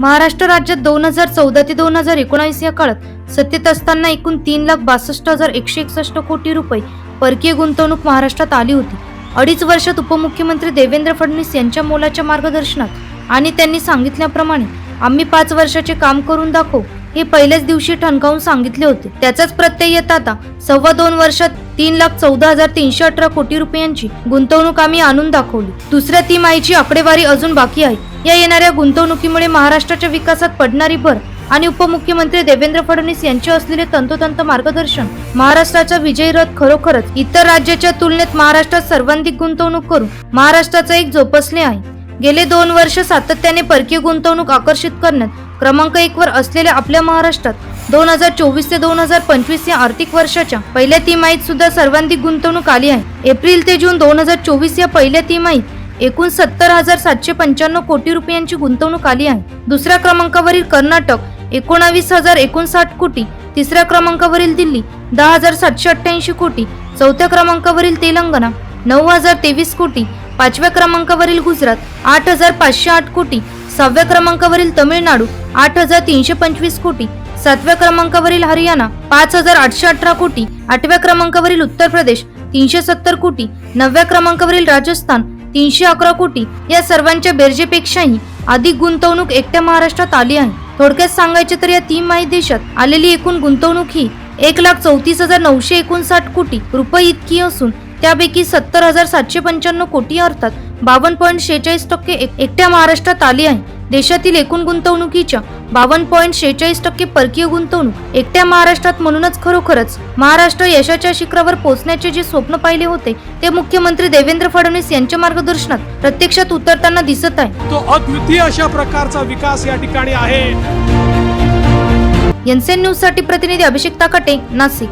महाराष्ट्र राज्यात दोन हजार चौदा ते दोन हजार एकोणावीस या काळात सत्तेत असताना एकूण तीन लाख बासष्ट हजार एकशे एकसष्ट कोटी रुपये परकीय गुंतवणूक महाराष्ट्रात आली होती. अडीच वर्षात उपमुख्यमंत्री देवेंद्र फडणवीस यांच्या मोलाच्या मार्गदर्शनात आणि त्यांनी सांगितल्याप्रमाणे आम्ही पाच वर्षाचे काम करून दाखवू हे पहिल्याच दिवशी ठणकावून सांगितले होते. त्याचाच प्रत्यय येत आता सव्वा दोन वर्षात तीन लाख चौदा हजार तीनशे अठरा कोटी रुपयांची गुंतवणूक आम्ही आणून दाखवली. दुसऱ्या तिमाहीची आकडेवारी अजून बाकी आहे. या येणाऱ्या गुंतवणुकीमुळे महाराष्ट्राच्या विकासात पडणारी भर आणि उपमुख्यमंत्री देवेंद्र फडणवीस यांचे असलेले तंतोतंत मार्गदर्शन महाराष्ट्राचा विजयी रथ खरोखरच इतर राज्याच्या तुलनेत महाराष्ट्रात सर्वाधिक गुंतवणूक करून महाराष्ट्राचा एक जोपासले आहे. गेले दोन वर्ष सातत्याने परकीय गुंतवणूक आकर्षित करण्यात क्रमांक एक वर असलेल्या आपल्या महाराष्ट्रात दोन हजार चोवीस ते दोन हजार पंचवीस या आर्थिक वर्षाच्या पहिल्या तिमाहीत सुद्धा सर्वाधिक गुंतवणूक आली आहे. एप्रिल ते जून दोन हजार चोवीस या पहिल्या तिमाहीत एकूण सत्तर हजार सातशे पंच्याण्णव कोटी रुपयांची गुंतवणूक आली आहे. दुसऱ्या क्रमांकावरील कर्नाटक एकोणावीस हजार एकोणसाठ कोटी तिसऱ्या क्रमांकावरील दिल्ली दहा हजार सातशे अठ्ठ्याऐंशी कोटी चौथ्या क्रमांकावरील तेलंगणा नऊ हजार तेवीस कोटी पाचव्या क्रमांकावरील गुजरात आठ हजार पाचशे आठ कोटी सहाव्या क्रमांकावरील तमिळनाडू आठ हजार तीनशे पंचवीस कोटी सातव्या क्रमांकावरील हरियाणा पाच हजार आठशे अठरा कोटी आठव्या क्रमांकावरील उत्तर प्रदेश तीनशे सत्तर कोटी नवव्या क्रमांकावरील राजस्थान तीनशे अकरा कोटी या सर्वांच्या बेरजेपेक्षाही अधिक गुंतवणूक एकट्या महाराष्ट्रात आली आहे. थोडक्यात सांगायचे तर या तीन माही देशात आलेली एकूण गुंतवणूक ही एक लाख चौतीस हजार नऊशे एकोणसाठ कोटी रुपये इतकी असून त्यापैकी सत्तर हजार सातशे पंच्याण्णव कोटी अर्थात बावन्न पॉईंट शेहेचाळीस टक्के एक- एकट्या महाराष्ट्रात आली आहे. देशातील एकूण गुंतवणुकीच्या बावन्न पॉईंट शेहेचाळीस टक्के परकीय गुंतवणूक एकट्या महाराष्ट्रात म्हणूनच खरोखरच महाराष्ट्र यशाच्या शिखरावर पोहोचण्याचे जे स्वप्न पाहिले होते ते मुख्यमंत्री देवेंद्र फडणवीस यांच्या मार्गदर्शनात प्रत्यक्षात उतरताना दिसत आहे. तो अद्वितीय अशा प्रकारचा विकास या ठिकाणी आहे. एनसीएन न्यूजसाठी प्रतिनिधी अभिषेक ताकाटे नाशिक.